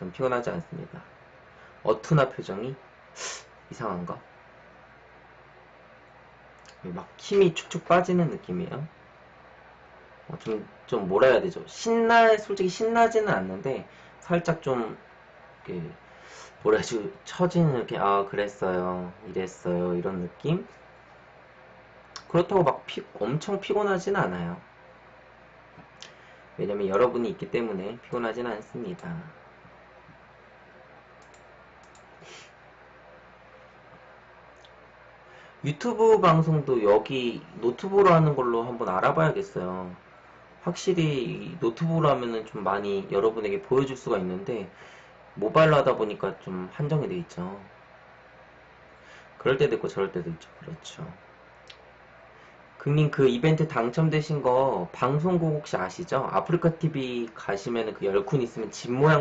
전 피곤하지 않습니다. 어투나 표정이 이상한가? 막 힘이 축축 빠지는 느낌이에요. 어, 좀, 좀 뭐라 해야 되죠? 신나, 솔직히 신나지는 않는데, 살짝 좀, 이렇게, 뭐라 해야지, 처지는 이렇게, 아, 그랬어요. 이랬어요. 이런 느낌? 그렇다고 막 피, 엄청 피곤하지는 않아요. 왜냐면 여러분이 있기 때문에 피곤하지는 않습니다. 유튜브 방송도 여기 노트북으로 하는 걸로 한번 알아봐야겠어요. 확실히 노트북으로 하면은 좀 많이 여러분에게 보여줄 수가 있는데 모바일로 하다 보니까 좀 한정이 돼 있죠. 그럴 때도 있고 저럴 때도 있죠. 그렇죠. 긍님 그 이벤트 당첨되신 거 방송국 혹시 아시죠? 아프리카 TV 가시면은 그 열쿤 있으면 집 모양